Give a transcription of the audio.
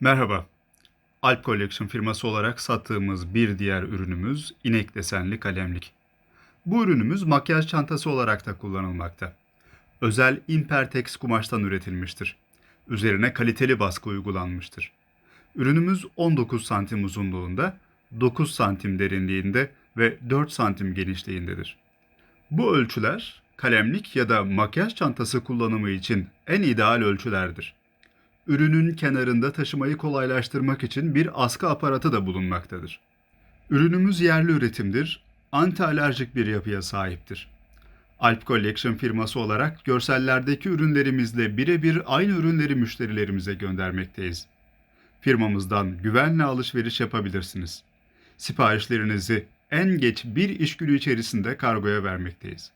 Merhaba. Alp Collection firması olarak sattığımız bir diğer ürünümüz inek desenli kalemlik. Bu ürünümüz makyaj çantası olarak da kullanılmakta. Özel Impertex kumaştan üretilmiştir. Üzerine kaliteli baskı uygulanmıştır. Ürünümüz 19 santim uzunluğunda, 9 santim derinliğinde ve 4 santim genişliğindedir. Bu ölçüler kalemlik ya da makyaj çantası kullanımı için en ideal ölçülerdir. Ürünün kenarında taşımayı kolaylaştırmak için bir askı aparatı da bulunmaktadır. Ürünümüz yerli üretimdir, anti alerjik bir yapıya sahiptir. Alp Collection firması olarak görsellerdeki ürünlerimizle birebir aynı ürünleri müşterilerimize göndermekteyiz. Firmamızdan güvenle alışveriş yapabilirsiniz. Siparişlerinizi en geç bir iş günü içerisinde kargoya vermekteyiz.